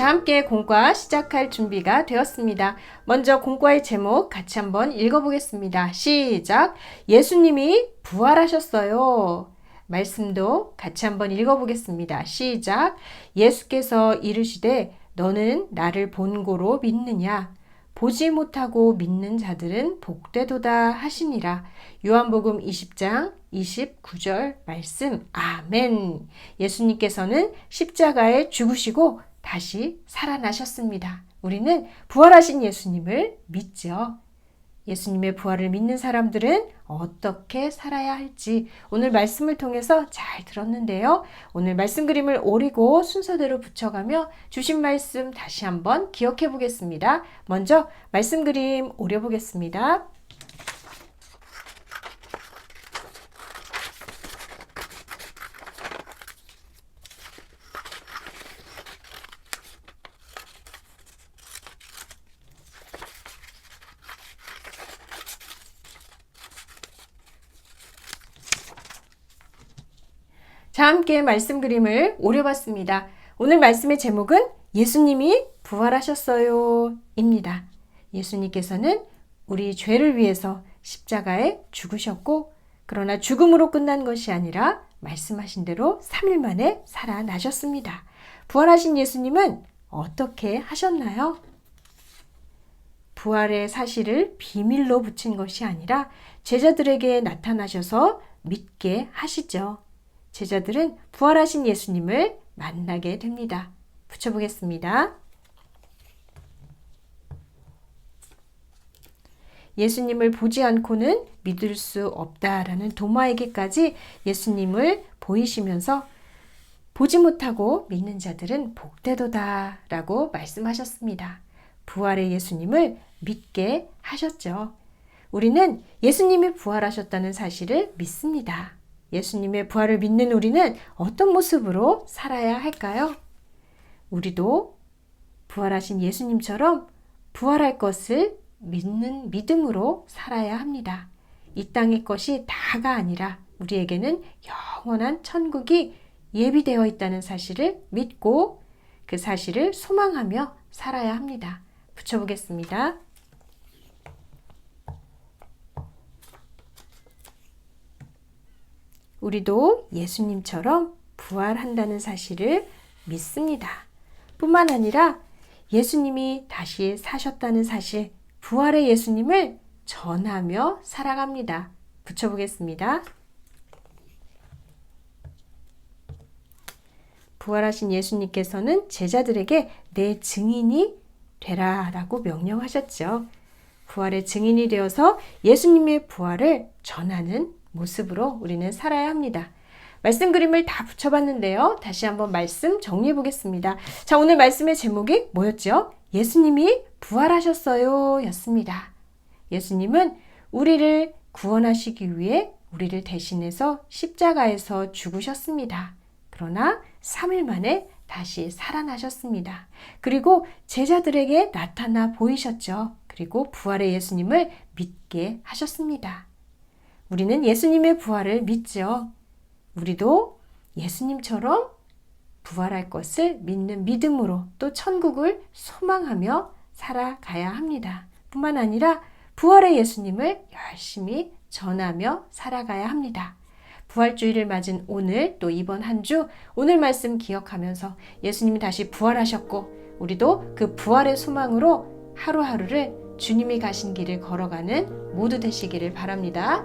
자, 함께 공과 시작할 준비가 되었습니다. 먼저 공과의 제목 같이 한번 읽어보겠습니다. 시작. 예수님이 부활하셨어요. 말씀도 같이 한번 읽어보겠습니다. 시작. 예수께서 이르시되 너는 나를 본고로 믿느냐? 보지 못하고 믿는 자들은 복되도다 하시니라. 요한복음 20장 29절 말씀. 아멘. 예수님께서는 십자가에 죽으시고 다시 살아나셨습니다. 우리는 부활하신 예수님을 믿죠. 예수님의 부활을 믿는 사람들은 어떻게 살아야 할지 오늘 말씀을 통해서 잘 들었는데요. 오늘 말씀 그림을 오리고 순서대로 붙여가며 주신 말씀 다시 한번 기억해 보겠습니다. 먼저 말씀 그림 오려 보겠습니다. 자, 함께 말씀 그림을 오려봤습니다. 오늘 말씀의 제목은 예수님이 부활하셨어요. 입니다. 예수님께서는 우리 죄를 위해서 십자가에 죽으셨고, 그러나 죽음으로 끝난 것이 아니라 말씀하신 대로 3일 만에 살아나셨습니다. 부활하신 예수님은 어떻게 하셨나요? 부활의 사실을 비밀로 붙인 것이 아니라 제자들에게 나타나셔서 믿게 하시죠. 제자들은 부활하신 예수님을 만나게 됩니다. 붙여보겠습니다. 예수님을 보지 않고는 믿을 수 없다라는 도마에게까지 예수님을 보이시면서 보지 못하고 믿는 자들은 복되도다 라고 말씀하셨습니다. 부활의 예수님을 믿게 하셨죠. 우리는 예수님이 부활하셨다는 사실을 믿습니다. 예수님의 부활을 믿는 우리는 어떤 모습으로 살아야 할까요? 우리도 부활하신 예수님처럼 부활할 것을 믿는 믿음으로 살아야 합니다. 이 땅의 것이 다가 아니라 우리에게는 영원한 천국이 예비되어 있다는 사실을 믿고 그 사실을 소망하며 살아야 합니다. 붙여보겠습니다. 우리도 예수님처럼 부활한다는 사실을 믿습니다. 뿐만 아니라 예수님이 다시 사셨다는 사실, 부활의 예수님을 전하며 살아갑니다. 붙여보겠습니다. 부활하신 예수님께서는 제자들에게 내 증인이 되라 라고 명령하셨죠. 부활의 증인이 되어서 예수님의 부활을 전하는 모습으로 우리는 살아야 합니다. 말씀 그림을 다 붙여봤는데요. 다시 한번 말씀 정리해 보겠습니다. 자, 오늘 말씀의 제목이 뭐였죠? 예수님이 부활하셨어요. 였습니다. 예수님은 우리를 구원하시기 위해 우리를 대신해서 십자가에서 죽으셨습니다. 그러나 3일 만에 다시 살아나셨습니다. 그리고 제자들에게 나타나 보이셨죠. 그리고 부활의 예수님을 믿게 하셨습니다. 우리는 예수님의 부활을 믿죠. 우리도 예수님처럼 부활할 것을 믿는 믿음으로 또 천국을 소망하며 살아가야 합니다. 뿐만 아니라 부활의 예수님을 열심히 전하며 살아가야 합니다. 부활주의를 맞은 오늘 또 이번 한 주 오늘 말씀 기억하면서 예수님이 다시 부활하셨고 우리도 그 부활의 소망으로 하루하루를 주님이 가신 길을 걸어가는 모두 되시기를 바랍니다.